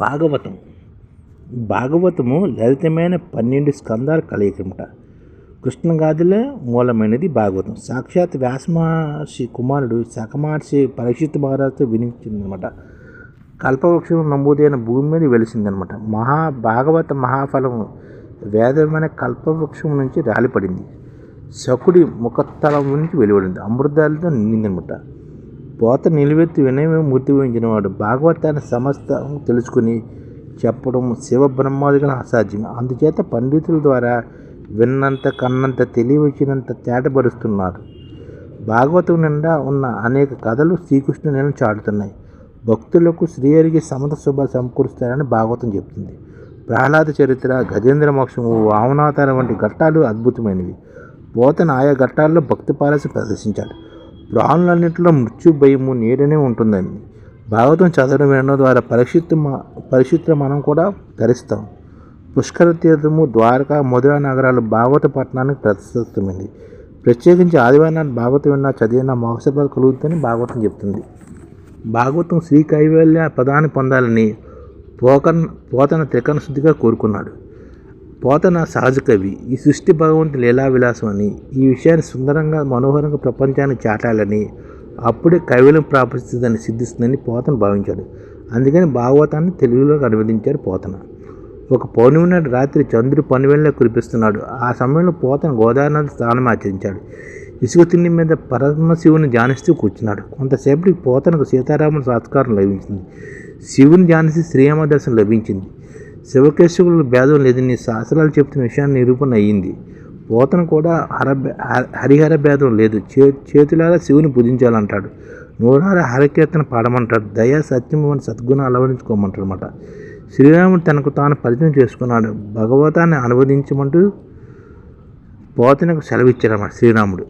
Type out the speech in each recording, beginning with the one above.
భాగవతం. భాగవతము లలితమైన పన్నెండు స్కందాలు కలయికమట. కృష్ణగాథలో మూలమైనది భాగవతం. సాక్షాత్ వ్యాసమహర్షి కుమారుడు శకమహర్షి పరీక్షిత్ మహారాజుతో వినిపించిందనమాట. కల్పవృక్షం నమోదైన భూమి మీద వెలిసిందనమాట. మహా భాగవత మహాఫలము వేదమైన కల్పవృక్షం నుంచి రాలిపడింది. శకుడి ముఖస్థలం నుంచి వెలువడింది. అమృతాలతో నిండిందనమాట పోత నిలువెత్తి వినయమే మూర్తి వహించినవాడు భాగవతాన్ని సమస్తం తెలుసుకుని చెప్పడం శివ బ్రహ్మాదిగా అసాధ్యం. అందుచేత పండితుల ద్వారా విన్నంత కన్నంత తెలియవచ్చినంత తేటపరుస్తున్నారు. భాగవతం నిండా ఉన్న అనేక కథలు శ్రీకృష్ణుని చాటుతున్నాయి. భక్తులకు శ్రీహరికి సమత శుభ సమకూరుస్తారని భాగవతం చెబుతుంది ప్రహ్లాద చరిత్ర గజేంద్ర మోక్షము వామనాతారం వంటి ఘట్టాలు అద్భుతమైనవి. పోతన ఆయా ఘట్టాల్లో భక్తి పాలసి ప్రదర్శించాడు. ప్రాణులన్నింటిలో మృత్యు భయము నీడనే ఉంటుందండి. భాగవతం చదవడం వినడం ద్వారా పరిశుద్ధ పరిశుద్ధ మనం కూడా ధరిస్తాం. పుష్కర తీర్థము ద్వారకా మధుర నగరాలు భాగవత పట్టణానికి ప్రతిష్టమైంది ప్రత్యేకించి ఆదివారాన్ని భాగవతం విన్న చదివిన మోక్షపద కలుగుతుందని భాగవతం చెప్తుంది. భాగవతం శ్రీ కైవల్య పదాన్ని పొందాలని పోకన్ పోతన త్రికరణ శుద్ధిగా కోరుకున్నాడు. పోతన సహజ కవి ఈ సృష్టి భగవంతు లీలా విలాసం అని ఈ విషయాన్ని సుందరంగా మనోహరంగా ప్రపంచాన్ని చాటాలని అప్పుడే కవిలం ప్రాప్తిస్తుందని సిద్ధిస్తుందని పోతన భావించాడు. అందుకని భాగవతాన్ని తెలుగులో అనువదించాడు పోతన. ఒక పౌర్ణమి నాటి రాత్రి చంద్రుడు పనివెళ్ళ కురిపిస్తున్నాడు. ఆ సమయంలో పోతన గోదావరి నది స్నానం ఆచరించాడు. ఇసుక తిండి మీద పరమశివుని ధ్యానిస్తూ కూర్చున్నాడు. కొంతసేపటికి పోతనకు సీతారాముల సంస్కారం లభించింది. శివుని ధ్యానిస్తే శ్రీరామ దర్శనం లభించింది. శివకేశవులు భేదం లేదని శాస్త్రాలు చెప్తున్న విషయాన్ని నిరూపణ అయ్యింది. పోతన కూడా హర హరిహర భేదం లేదు. చే చేతులారా శివుని పూజించాలంటాడు. నూరార హరకీర్తన పాడమంటాడు. దయా సత్యం వంటి సద్గుణం అలవరించుకోమంటాడు అనమాట శ్రీరాముడు తనకు తాను పరిచయం చేసుకున్నాడు. భగవతాన్ని అనువదించమంటూ పోతనకు సెలవిచ్చాడన్నమాట శ్రీరాముడు.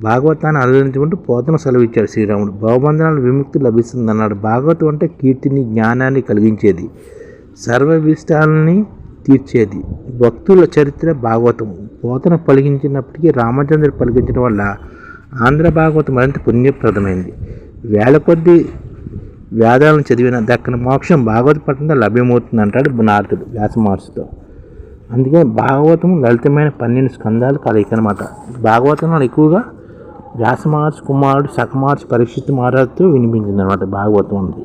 భాగవతాన్ని అనువదించమంటూ పోతన సెలవిచ్చాడు శ్రీరాముడు. భవబంధనాలు విముక్తి లభిస్తుందన్నాడు. భాగవతం అంటే కీర్తిని జ్ఞానాన్ని కలిగించేది. సర్వవిష్టాలని తీర్చేది. భక్తుల చరిత్ర భాగవతం పోతన పలిగించినప్పటికీ రామచంద్రుడు పలిగించడం వల్ల ఆంధ్ర భాగవతం మరింత పుణ్యప్రదమైంది. వేల కొద్ది వేదాలను చదివిన దక్కన మోక్షం భాగవత పట్టణంలో లభ్యమవుతుంది అంటాడు నారదుడు వ్యాసమహర్షితో అందుకే భాగవతం లలితమైన పన్నెండు స్కందాలు కలయిక అనమాట భాగవతంలో ఎక్కువగా వ్యాసమహర్షి కుమారుడు సకమహర్షి పరీక్షిత్ మహారాజుతో వినిపించింది అనమాట భాగవతం అనేది.